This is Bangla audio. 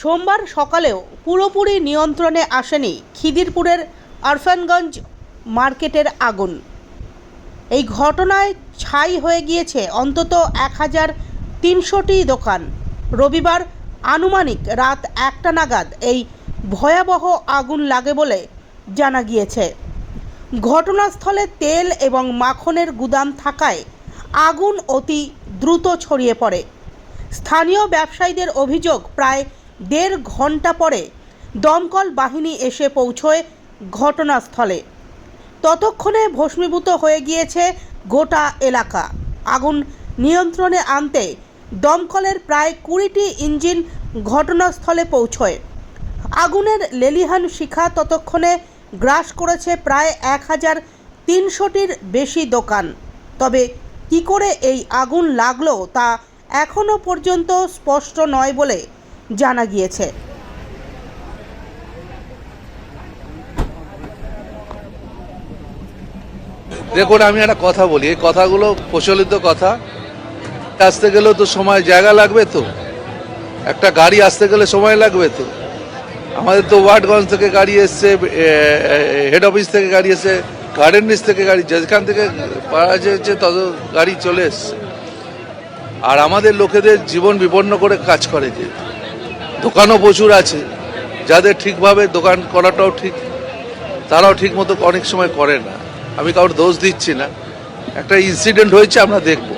সোমবার সকালেও পুরোপুরি নিয়ন্ত্রণে আসেনি খিদিরপুরের আরফানগঞ্জ মার্কেটের আগুন। এই ঘটনায় ছাই হয়ে গিয়েছে অন্তত এক হাজার তিনশোটি দোকান। রবিবার আনুমানিক রাত একটা নাগাদ এই ভয়াবহ আগুন লাগে বলে জানা গিয়েছে। ঘটনাস্থলে তেল এবং মাখনের গুদাম থাকায় আগুন অতি দ্রুত ছড়িয়ে পড়ে। স্থানীয় ব্যবসায়ীদের অভিযোগ, প্রায় দেড় ঘণ্টা পরে দমকল বাহিনী এসে পৌঁছয় ঘটনাস্থলে। ততক্ষণে ভস্মীভূত হয়ে গিয়েছে গোটা এলাকা। আগুন নিয়ন্ত্রণে আনতে দমকলের প্রায় কুড়িটি ইঞ্জিন ঘটনাস্থলে পৌঁছয়। আগুনের লেলিহান শিখা ততক্ষণে গ্রাস করেছে প্রায় এক হাজার তিনশোটির বেশি দোকান। তবে কি করে এই আগুন লাগল তা এখনও পর্যন্ত স্পষ্ট নয় বলে জানা গিয়েছে। দেখুন, আমি একটা কথা বলি। এই কথাগুলো প্রচলিত কথা। আসতে গেলেও তো সময়, জায়গা লাগবে তো। একটা গাড়ি আসতে গেলে সময় লাগবে তো। আমাদের তো ওয়ার্ডগঞ্জ থেকে গাড়ি এসছে হেড অফিস থেকে গাড়ি এসছে গার্ডেন নিচ থেকে গাড়ি, যেখান থেকে পাওয়া যাচ্ছে তত গাড়ি চলে এসছে। আর আমাদের লোকেদের জীবন বিপন্ন করে কাজ করে যে দোকানও প্রচুর আছে। যাদের ঠিকভাবে দোকান করাটাও ঠিক, তারাও ঠিক মতো অনেক সময় করে না। আমি কারোর দোষ দিচ্ছি না। একটা ইনসিডেন্ট হয়েছে, আমরা দেখব।